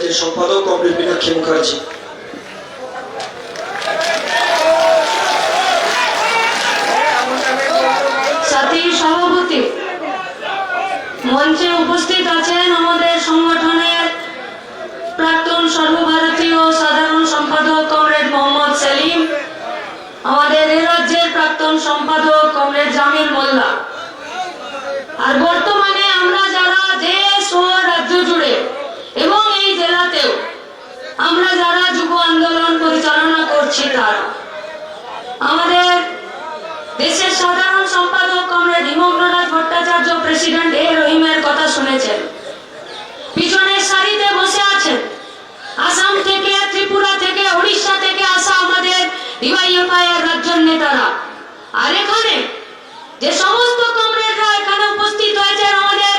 রাজ্যের সম্পাদক কমরেড মীনাক্ষী মুখার্জি মঞ্চে উপস্থিত আছেন আমাদের সংগঠনের প্রাক্তন সর্বভারতীয় আমরা যারা যুব আন্দোলন পরিচালনা করছি তারা, আমাদের দেশের সাধারণ সম্পাদক কমরেড হিমগ্রনাথ ভট্টাচার্য প্রেসিডেন্ট এ রহিমের কথা শুনেছেন। পিছনের সারিতে বসে আছেন। আসাম থেকে, ত্রিপুরা থেকে, উড়িষ্যা থেকে আসা আমাদের ডিওয়াইএফআই এর রাজ্যের নেতারা। আর এখানে যে সমস্ত কমরেডরা এখানে উপস্থিত হয়েছেন, আমাদের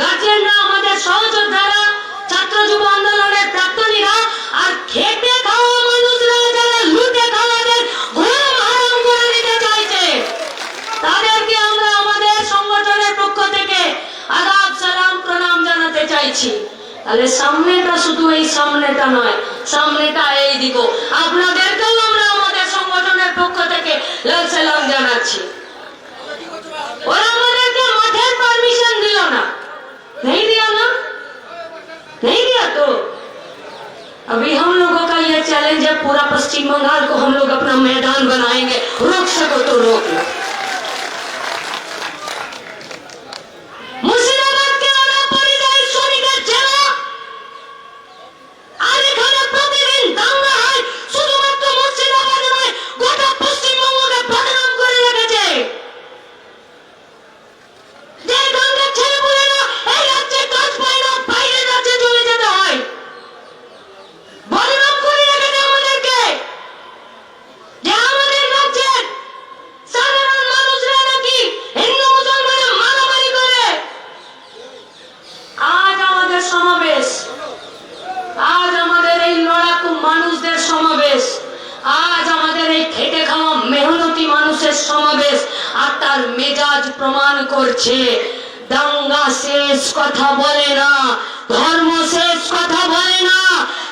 গার্জেনরা আমাদের সহযোদ্ধারা, ছাত্র যুব আন্দোলনের প্রাক্তনীরা আর খেটে খাওয়া মানুষরা যারা লুটে খাওয়াদের ঘুম হারাম করে দিতে চাইছে, তাদেরকে আমরা আমাদের সংগঠনের পক্ষ থেকে আদাব, সালাম, প্রণাম জানাতে চাইছি। তাহলে সামনেটা শুধু এই সামনেটা নয়, সামনেটা এই দিক আপনাদেরকেও আমরা আমাদের সংগঠনের পক্ষ থেকে লাল সালাম জানাচ্ছি। बंगाल को हम लोग अपना मैदान बनाएँगे। रोक सको तो रोक लो। করছে দাঙ্গা শেষ কথা বলে না, ধর্ম শেষ কথা বলে না,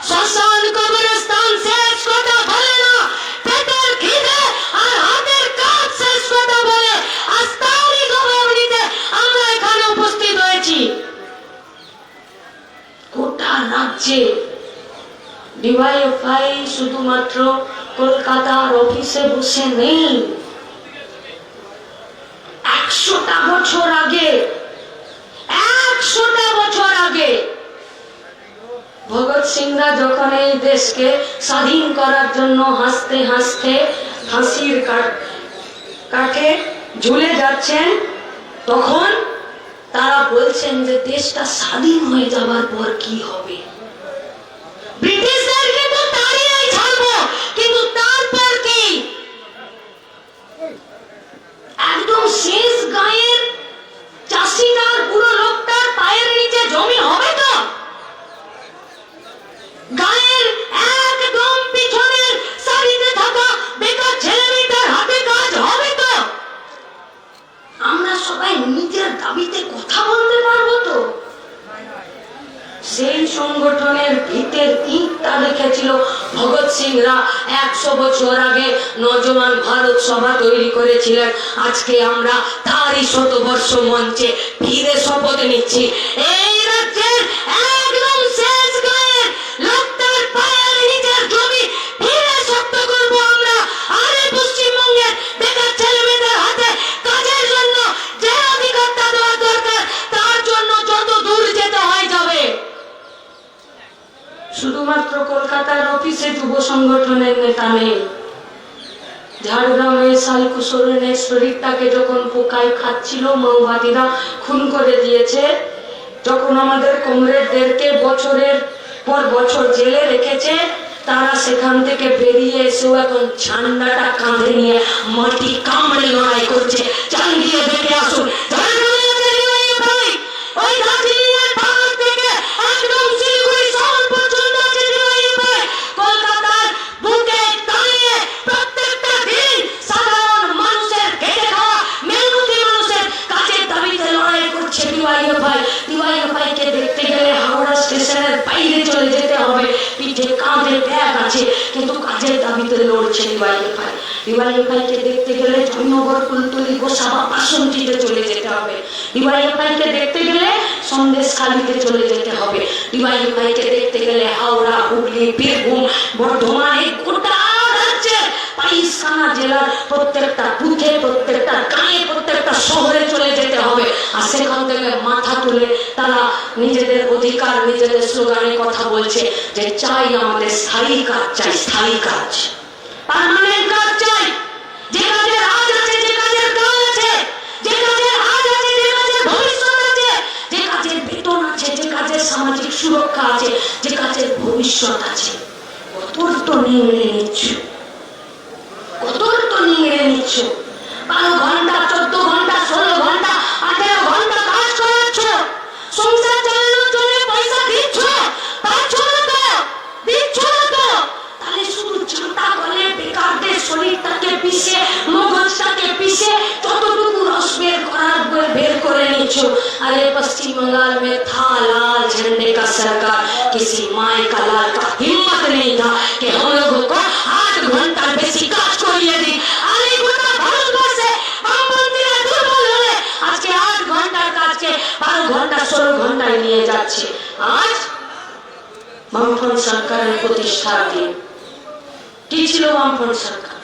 শ্মশান কবরস্থান শেষ কথা বলে না, পেটের খিদে আর হাতের কাজ শেষ কথা বলে। আজ তারই আমরা এখানে উপস্থিত হয়েছি। গোটা রাজ্যে ডিওয়াইএফআই শুধুমাত্র কলকাতার অফিসে বসে নেই। একশোটা বছর আগে, একশোটা বছর আগে ভগৎ সিংরা যখন এই দেশকে স্বাধীন করার জন্য হাসতে হাসতে ফাঁসির কাঠ ঝুলে যাচ্ছেন, তখন তারা বলছেন যে দেশটা স্বাধীন হয়ে যাবার পর কি হবে? ব্রিটিশদেরকে তো তাড়িয়েই ছাড়বো কিন্তু তারপর কি একদম শেষ গায়ের চাষিটার পুরো লোকটার পায়ের নিচে জমি হবে তো? গায়ের একদম পিছনের সারিতে থাকা বেকার ছেলে মেয়েটার হাতে কাজ হবে তো? আমরা সবাই নিজের দাবিতে কথা বলতে পারব তো? সেই সংগঠনের ভিতের ইটটা রেখেছিল ভগৎ সিংরা একশো বছর আগে নজমান ভারত সভা তৈরি করেছিলেন। আজকে আমরা তারই শতবর্ষ মঞ্চে ফিরে শপথ নিচ্ছি। এই অফিসে যুব সংগঠনের নেতা নেই। ঝাড়গ্রামে শালকুশোরনের শরীরটাকে যখন পোকায় খাচ্ছিল, মাওবাদীরা খুন করে দিয়েছে। যখন আমাদের কমরেডদেরকে বছরের পর বছর জেলে রেখেছে, তারা সেখান থেকে বেরিয়ে এসেও এখন ঝান্ডাটা কাঁধে নিয়ে মাটি কামড়ে লড়াই করছে। দিয়ে দেখে আসুন ওই দার্জিলিংয়ের পাহাড় থেকে একদম শিলিগুড়ি শহর পর্যন্ত আছে DYFI, কলকাতার বুকে দাঁড়িয়ে প্রত্যেকটা দিন সাধারণ মানুষের খেটে খাওয়া মেহনতি মানুষের কাজের দাবিতে লড়াই করছে ডিওয়াইএফআই ডিওয়াইএফআই কে দেখতে গেলে হাওড়া স্টেশনের বাইরে চলে যেতে হবে কাঁধে ব্যাগ আছে, কিন্তু কাজের দাবিতে লড়ছে রিবাইল ভাই রিবাইল ভাইকে দেখতে গেলে জন্মগর কুলতুলি গোসাবা আসনটিতে চলে যেতে হবে। রিবাইল ভাইকে দেখতে গেলে সন্দেশ খালিতে চলে যেতে হবে। রিবাইল ভাইকে দেখতে গেলে হাওড়া, হুগলি, বীরভূম, বর্ধমান এই গোটা রাজ্যের জেলার প্রত্যেকটা বুথে, প্রত্যেকটা গাঁয়ে, প্রত্যেকটা শহরে চলে যেতে হবে। আর সেখান থেকে মাথা তুলে তারা নিজেদের অধিকার, নিজেদের স্লোগানে কথা বলছে যে চাই আমাদের স্থায়ী কাজ, চাই স্থায়ী কাজ। কাজ চাই। যে আজ আছে, যে কাজের কাল আছে, যে কাজের আজ আছে, যে কাজের ভবিষ্যৎ আছে, যে কাজের বেতন আছে, যে কাজের সামাজিক সুরক্ষা আছে, যে কাজের ভবিষ্যৎ আছে। কতর তো নিয়ে নিচ্ছ কতর তো নিয়ে মেনে নিচ্ছ বারো ঘন্টা চোদ্দ ঘন্টা ষোলো ঘন্টা আঠেরো ঘন্টা কাজ করাচ্ছ সংসার চালানোর জন্য পয়সা দিচ্ছ পাচ্ছ না তো দিচ্ছ না তো তাহলে শুধু চিন্তা করলে বেকারদের শরীরটাকে পিষে মগজটাকে পিষে যতটুকু রস বের করার বের- বের করে নিচ্ছ अरे पश्चिम बंगाल में था लाल झंडे का सरकार किसी माए का लाल का हिम्मत नहीं था कि हम ষোলো নিয়ে যাচ্ছে। আজ বামফ্রন্ট সরকারের প্রতিষ্ঠার দিন। কি ছিল বামফ্রন্ট সরকার?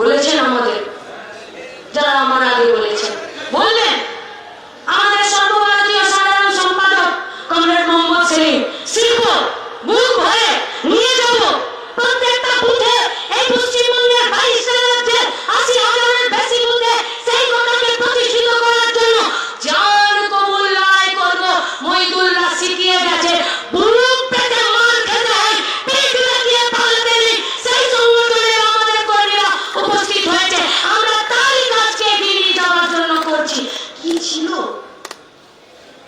বলেছেন আমাদের, যারা আমার আগে বলেছেন। বললেন, আমাদের সর্বভারতীয় সাধারণ সম্পাদক কমরেড মোহাম্মদ সেলিম, শিল্প বুক হয়ে নিয়ে যাব। প্রত্যেকটা বুথে এই পশ্চিমবঙ্গের বাইশটা রাজ্যের আশি হাজারের বেশি বুথে সেই কথাকে প্রতিষ্ঠিত করার জন্য যার কবুল্লায় করব মহিদুল্লাহ শিখিয়ে গেছে বুক পেটে মার খেতে হয় পেট লাগিয়ে পালাতে নেই সেই সংগঠনের আমাদের কর্মীরা উপস্থিত হয়েছে আমরা তারই কাজকে এগিয়ে নিয়ে যাওয়ার জন্য করছি কি ছিল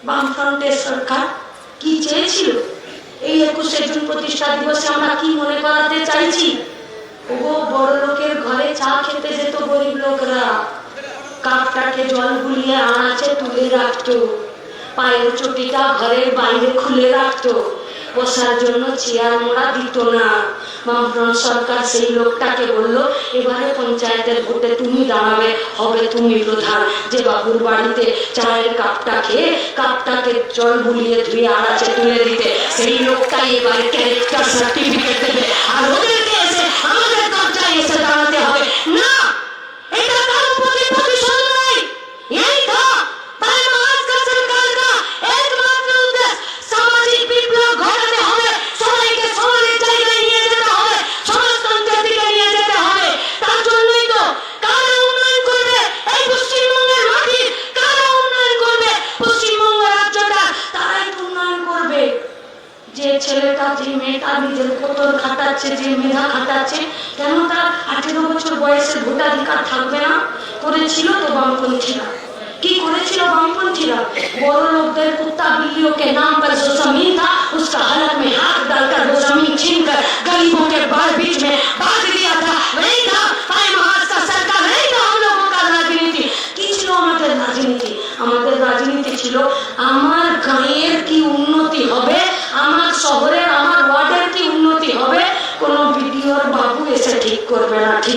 বামফ্রন্টের সরকার কি চেয়েছিল এই একুশে জুন প্রতিষ্ঠা দিবসে আমরা কি মনে করাতে চাইছি ওগো বড় লোকের ঘরে চা খেতে যেত গরিব লোকরা কাপটাকে জল গুলিয়ে আনাচে তুলে রাখতো পায়ের চটিটা ঘরের বাইরে বসার জন্য চেয়ার মোড়া দিত না। বামফ্রন্ট সরকার সেই লোকটাকে বলল, এবারে পঞ্চায়েতের ভোটে তুমি দাঁড়াবে, হবে তুমি প্রধান। যে বাবুর বাড়িতে চায়ের কাপটা খেয়ে, কাপটাকে জল বুলিয়ে ধুয়ে আড়াচে তুলে দিতে, সেই লোকটাই এবারে ক্যারেক্টার সার্টিফিকেট দেবে। আর ওদেরকে যে মেধা খাটাচ্ছে কেন তার আঠেরো বছর বয়সে ভোটাধিকার থাকবে না? করেছিল তো বামপন্থীরা। কি করেছিল বামপন্থীরা? বড় লোকদের কুত্তা বিল্লিও নাম पर जो था उसका हलक में हाथ डालकर वो जमीन छीन गरीबों के बाल बीच में बांध दिया था वही था মহারাষ্ট্র সরকার नहीं था हम लोगों का राजनीति কি ছিল আমাদের রাজনীতি? আমাদের রাজনীতি ছিল, আমার গায়ের কি উন্নতি হবে?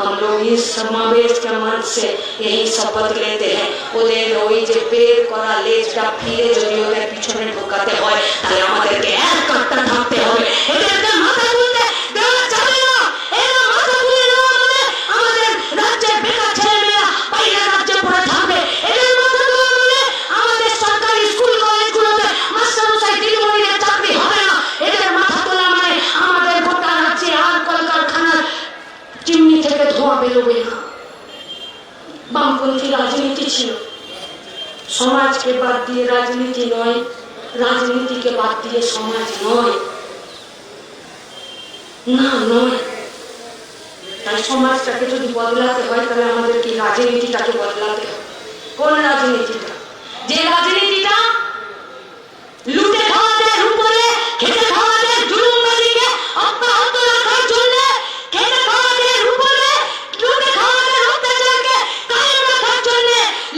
हम लोग इस समावेश के मंच से यही शपथ लेते हैं ওদের ওই যে বের করা লেজটা ফিরে যদি ওদের পিছনে ঢোকাতে হয় তাহলে আমাদেরকে এক কাটটা থাকতে হবে এদেরকে মাথা চিমনি থেকে ধোঁয়া বেরোবে না। বামপন্থী রাজনীতি ছিল। সমাজকে বাদ দিয়ে রাজনীতি নয়, রাজনীতিকে বাদ দিয়ে সমাজ নয়। না, নয়। তাই সমাজটাকে যদি বদলাতে হয়, তাহলে আমাদেরকে রাজনীতিটাকে বদলাতে হয় কোন রাজনীতিটা? যে রাজনীতিটা লুটে খাওয়াদের উপরে খেটে খাওয়াদের জুলুমবাজিকে অব্যাহত রাখার জন্য খেটে খাওয়াদের উপরে লুটে খাওয়াদের অত্যাচারকে কায়েম রাখার জন্য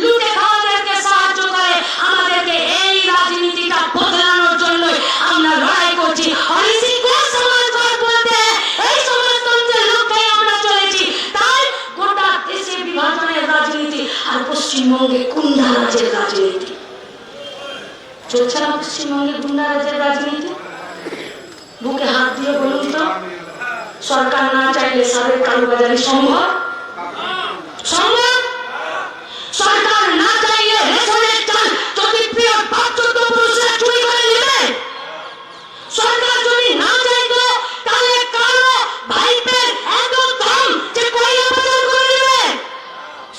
লুটে খাওয়াদেরকে সাহায্য করে আমাদেরকে এই রাজনীতিটা বদলানোর জন্য আমরা লড়াই করছি অরিসি কোন সমাজবাদ বলতে এই সমাজতন্ত্রের লক্ষ্যে আমরা চলেছি তাই গোটা দেশে বিভাজনের রাজনীতি আর পশ্চিমবঙ্গে কুন্ডারাজের রাজনীতি চলছে না পশ্চিমবঙ্গে গুন্ডারাজের রাজনীতি? বুকে হাত দিয়ে বলুন তো, সরকার না চাইলে সাবেক কালোবাজারি সম্ভব? সম্ভব?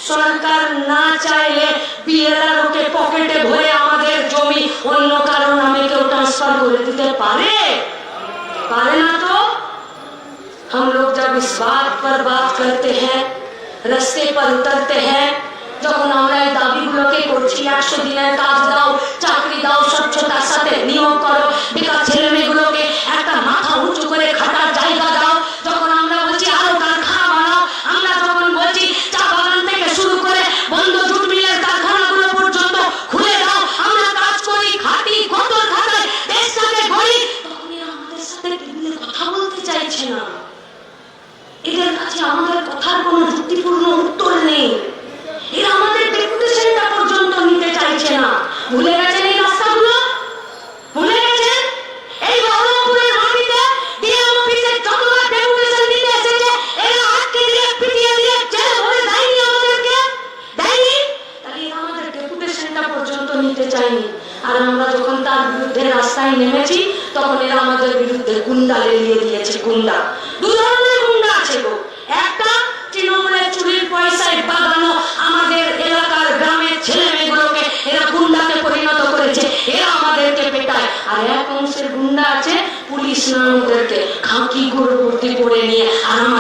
সরকার না চাইলে বিএলআরওকে পকেটে কেউ ট্রান্সফার করে দিতে পারে पारे ना तो हम लोग जब इस बात पर बात करते हैं রাস্তে पर उतरते हैं যখন আমরা এই দাবিগুলোকে করছি একশো দিনের কাজ দাও চাকরি দাও স্বচ্ছতার সাথে নিয়োগ করো বেকার ছেলে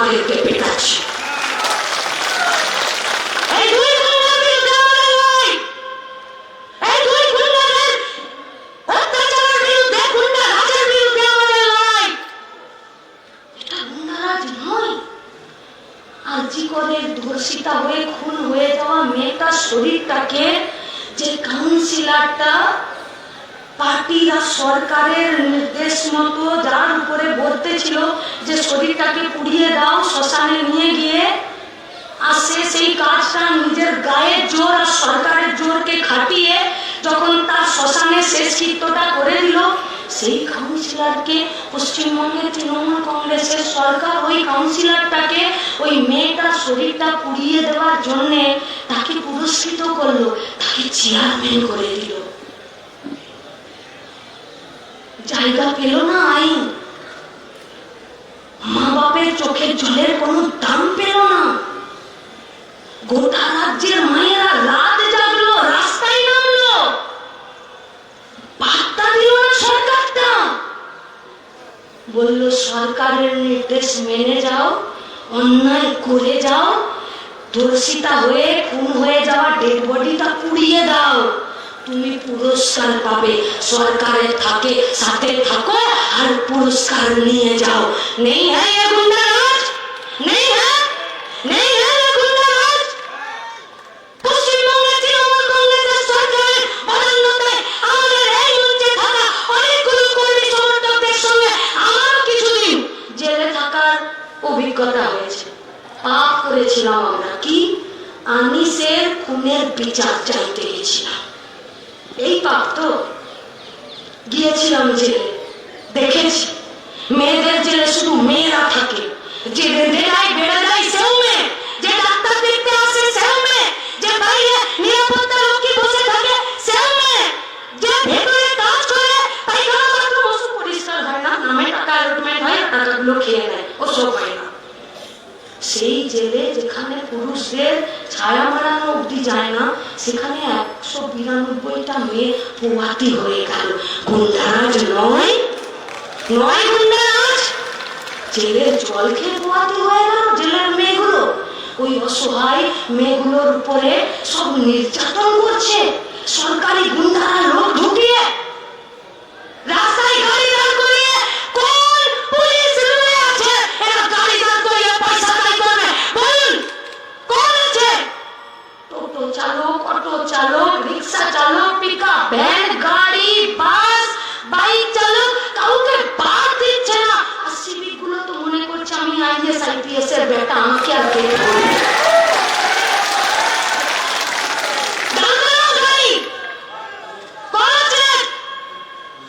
নয়। আজিকরের ধর্ষিতা হয়ে খুন হয়ে যাওয়া মেয়েটার শরীরটাকে যে কাউন্সিলরটা পার্টির আর সরকারের মতো যার উপরে বলতে ছিল যে শরীরটাকে পুড়িয়ে দাও, শ্মশানে নিয়ে গিয়ে। আর সে সেই কাজটা নিজের গায়ের জোর আর সরকারের জোরকে খাটিয়ে যখন তার শ্মশানে শেষ কৃত্যটা করে দিল, সেই কাউন্সিলরকে পশ্চিমবঙ্গের তৃণমূল কংগ্রেসের সরকার ওই কাউন্সিলরটাকে ওই মেয়েটার শরীরটা পুড়িয়ে দেওয়ার জন্যে তাকে পুরস্কৃত করল, তাকে চেয়ারম্যান করে দিল। জায়গা পেল না আইন মা বাপের চোখের জলের কোনো দাম পেল না। গোটা রাজ্যের মায়েরা রাত জাগলো, রাস্তায় নামলো। বার্তা দিল না সরকারটা। বলল, সরকারের নির্দেশ মেনে যাও, অন্যায় করে যাও ধর্ষিতা হয়ে, খুন হয়ে যাওয়া ডেড বডিটা পুড়িয়ে দাও। তুমি পুরস্কার পাবে। সরকারে থাকে, সাথে থাকো আর পুরস্কার নিয়ে যাও। নেই হ্যাঁ নেই হ্যাঁ? নেই হ্যাঁ অভিজ্ঞতা হয়েছে। পাপ করেছিলাম আমরা। কি? আমি সে খুনের বিচার চাইতে গেছিলাম। এই পাপ তো গিয়েছিলাম জেলে। দেখেছি, মেয়েদের জেলে শুধু মেয়েরা থাকে। যে বেঁধে বেড়ে যায় সেও মেয়ে, যে ডাক্তার দেখতে আসে সেও মেয়ে, যে বাইরে নিরাপত্তা রক্ষী বসে থাকে সেও মেয়ে। যে ভেতরে কাজ করে, পায়খানা বাথরুম ওসব পরিষ্কার হয় না, নামে টাকা অ্যালটমেন্ট হয়, টাকাগুলো খেয়ে নেয় ওসব হয় না। সেই জেলে যেখানে পুরুষদের ছায়া মারানো অব্দি যায় না, সেখানে একশো বিরানব্বইটা মেয়ে পোয়াতি হয়ে গেল। গুন্ডারাজ নয় নয় গুন্ডারাজ জেলের জল খেয়ে পোয়াতি হয়ে গেল জেলের মেয়েগুলো। ওই অসহায় মেয়েগুলোর উপরে সব নির্যাতন করছে। সরকারি গুন্ডারা লোক ঢুকিয়ে রাস্তায় গাড়ি দাঁড় করিয়ে কোন পুলিশ রুমে আছে এরা গাড়ি দাঁড় করিয়ে পয়সা আদায় করবে বলুন কোন আছে টোটো চালক অটো চালক রিক্সা চালক পিকআপ ভ্যান গাড়ি বাস বাইক চালক কাউকে বাদ দিচ্ছে না আর সিভিকগুলো তো মনে করছে আমি আইএস আইপিএস এর বেটা আমাকে আর দেখব না। দাঁড় করাও গাড়ি। কোন আছে?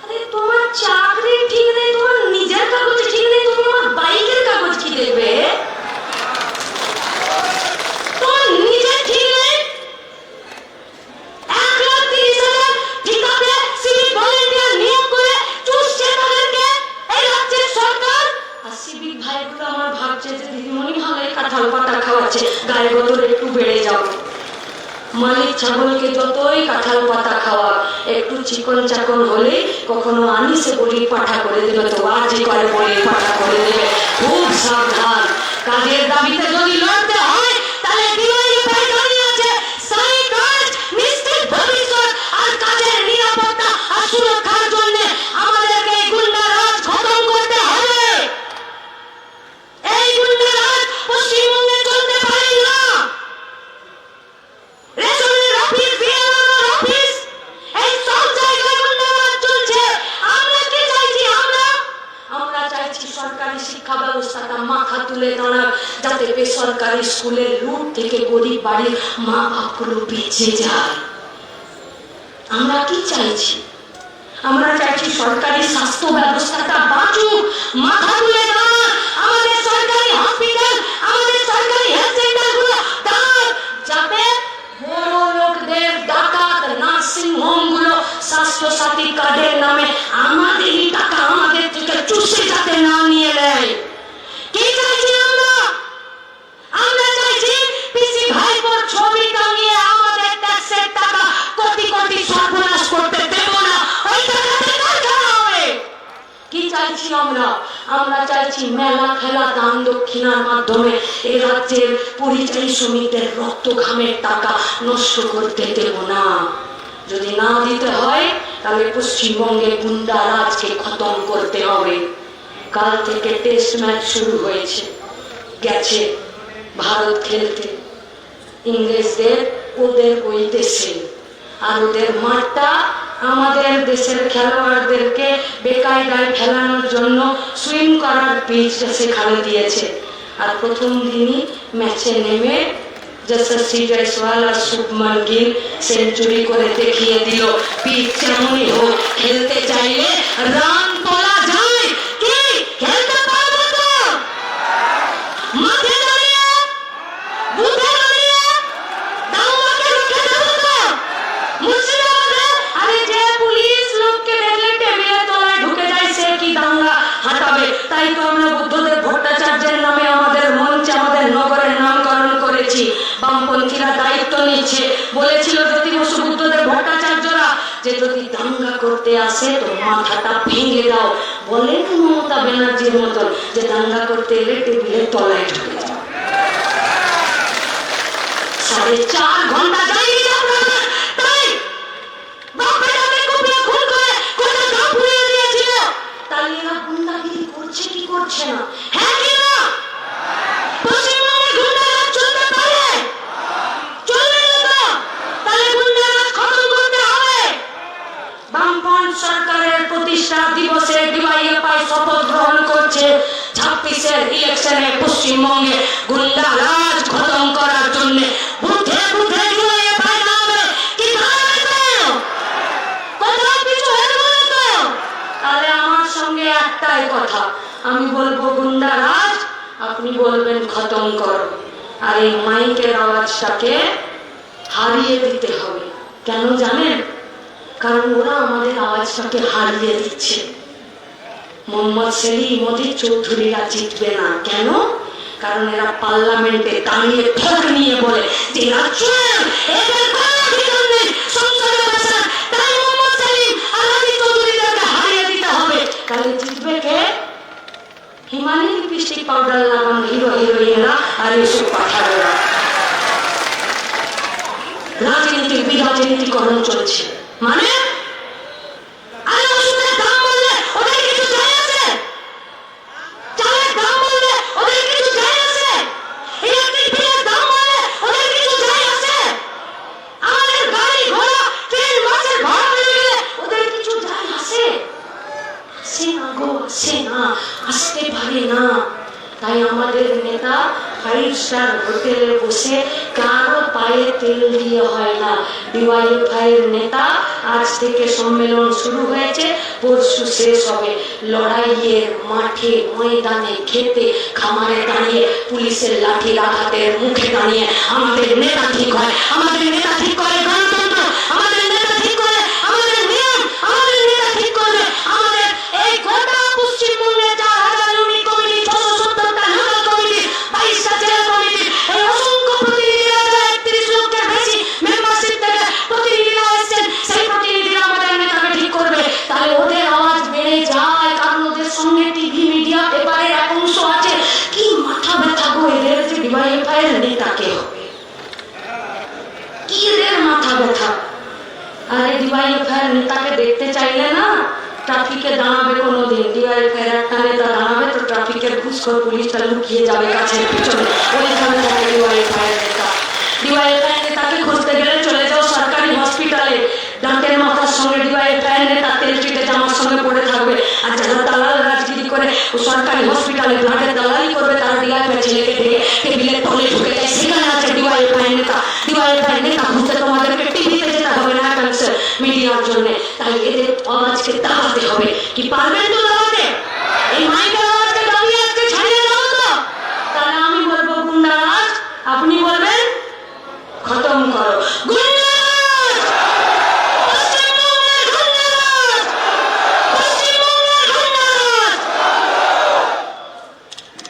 আরে তোমার চাকরি ঠিক নেই তোমার নিজের কাগজ ঠিক নেই তুমি আমার বাইকের কাগজ কি দেখবে তোমার নিজের ঠিক নেই এক লাখ তিরিশ হাজার ঠিকাতে সিভিক ভলেন্টিয়ার নিয়োগ করে চুষছে তাদেরকে এই রাজ্যের সরকার আর সিভিক আমার ভাবছে যে দিদিমণি ভালোই কাঁঠাল পাতা খাওয়াচ্ছে, গায়ে গতর একটু বেড়ে যাবে। মালিক ছাগলকে যতই কাঁঠাল পাতা খাওয়া একটু চিকন চাকন হলে কখনো আনিসে বলি পাঠা করে দেবে তো বাজি করে বলি পাঠা করে দেবে, খুব সাবধান। কাজের দাবিতে যদি লড়তে হয় তাহলে দিওয়ালি পাই দাঁড়িয়ে আছে সাই কাজ নিশ্চিত ভবিষ্যৎ আর কাজের নিরাপত্তা আর সুরক্ষার জন্য আমাদেরকে এই গুন্ডারাজ খতম করতে হবে এই গুন্ডারাজ পশ্চিমবঙ্গে চলতে পারে না রেশনের অফিস বিএলওর অফিস এই সব জায়গায় গুন্ডারাজ চলছে আমরা কি চাইছি আমরা আমরা চাইছি সরকারি শিক্ষা ব্যবস্থাটা মাথা তুলে দাঁড়াক যাতে বেসরকারি স্কুলের রুট থেকে গরিব বাড়ির মা বাপগুলো বেঁচে যায়। আমরা কি চাইছি? আমরা চাইছি সরকারি স্বাস্থ্য ব্যবস্থাটা বাঁচুক, মাথা তুলে দাঁড়াক আমাদের সরকারি হসপিটাল আমাদের সরকারি হেলথ সেন্টারগুলো দাঁড়াক যাতে বড় লোকদের ডাকাত নার্সিং হোমগুলো স্বাস্থ্য সাথী কার্ডের নামে আমাদেরই টাকা আমাদের থেকে চুষে যাতে না নিয়ে নেয়। কি চাইছি আমরা? আমরা চাইছি পিসি ভাইপোর ছবি টাঙিয়ে আমাদের ট্যাক্সের টাকা কোটি কোটি সর্বনাশ করতে দেব না। ওই টাকাতে কারখানা হবে কি চাইছি আমরা? আমরা চাইছি মেলা খেলা দান দক্ষিণার মাধ্যমে এই রাজ্যের পরিযায়ী শ্রমিকদের রক্ত ঘামের টাকা নষ্ট করতে দেব না। যদি না দিতে হয় তাহলে পশ্চিমবঙ্গে গুন্ডা রাজকে খতম করতে হবে। কাল থেকে টেস্ট ম্যাচ শুরু হয়েছে। গেছে ভারত খেলতে। ইংরেজদের ওদের ওই দেশে। আর ওদের মাঠটা আমাদের দেশের খেলোয়াড়দেরকে বেকায়দায় খেলানোর জন্য সুইম করার পিচটা সেখানে দিয়েছে। আর প্রথম দিনই ম্যাচে নেমে যশস্বী জয়সওয়াল আর শুভমান গিল সেঞ্চুরি করে দেখিয়ে দিল পিচ যেমনই হোক খেলতে চাইলে রান তোলা যায় কি খেলতে পারব তো মাঠে দাঁড়িয়ে বুথে দাঁড়িয়ে দাঙ্গাকে রুখে দেবো তো মুর্শিদাবাদে আরে যে পুলিশ লোককে দেখলে টেবিলের তলায় ঢুকে যায় সে কি দাঙ্গা হাঁটাবে তাই তো আমরা বুদ্ধদেব ভট্টাচার্যের নামে আমাদের মঞ্চে আমাদের নগরের নামকরণ করেছি বামপন্থীরা দায়িত্ব নিচ্ছে বলেছিল জ্যোতি বসু বুদ্ধদেব ভট্টাচার্যরা যে যদি করতে আসে তো মাথাটা ভেঙে দাও। বলেন মমতা ব্যানার্জির মতন যে দাঙ্গা করতে এলে টেবিলের তলায় ঢুকে যাও সাড়ে চার ঘণ্টা যায়নি যে আপনাদের তাই বাপেরাকে কুপিয়ে খুন করে গোটা গ্রাম পুড়িয়ে দিয়েছিল তাহলে এরা গুন্ডাগিরি করছে কি করছে না হ্যাঁ কি না পশ্চিমবঙ্গে গুন্ডারাজ চলতে পারে চলবে না তো তাহলে গুন্ডারাজ খতম করতে হবে বামপন্থ সরকারের প্রতিষ্ঠা দিবসে ডিওয়াইএফআই শপথ গ্রহণ করছে ছাব্বিশের ইলেকশনে পশ্চিমবঙ্গে গুন্ডা রাজ খতম করার জন্য বুথে বুথে ডিওয়াইএফআই নামে কি দাঁড়াবে তো কোথাও কিছু হেরবো না তো তাহলে আমার সঙ্গে একটাই কথা বলব, গুন্ডা রাজ, আপনি বলবেন খতম করো। আর এই মাইকের আওয়াজটাকে হারিয়ে দিতে হবে। কেন জানেন? কারণ ওরা আমাদের আওয়াজটাকে হারিয়ে দিচ্ছে। মোহাম্মদ সেলিম মোদী চৌধুরীরা জিতবে না। কেন? কারণ এরা পার্লামেন্টে দাঁড়িয়ে ভোট নিয়ে বলে যে হারিয়ে দিতে হবে। তাহলে জিতবে কে? হিমালয় লিপস্টিক পাউডার লাগানো হিরো হিরোইনরা আর এসব পাঠাবেরা রাজনীতির বিরাজনীতিকরণ চলছে। মানে থেকে সম্মেলন শুরু হয়েছে। পরশু শেষ হবে। লড়াইয়ের মাঠে ময়দানে খেতে, খামারে দাঁড়িয়ে পুলিশের লাঠি আঘাতের মুখে দাঁড়িয়ে আমাদের নেতা ঠিক হয়, আমাদের নেতা ঠিক করে। তো সরকারি হসপিটালে ব্লাডের দালালি করবে, তারা ডিওয়াইফাই ছেলেকে দেখে টেবিলের তলে ঢুকে যায়, সেখানে আছে ডিওয়াইফাই নেতা। ডিওয়াইফাই নেতা বুঝতে তোমাদেরকে টিভিতে যেতে হবে না কালচার মিডিয়ার জন্য। তাই এদের আওয়াজকে দাঁড়াতে হবে। কি পারবেন তো দাঁড়াতে এই মাইকে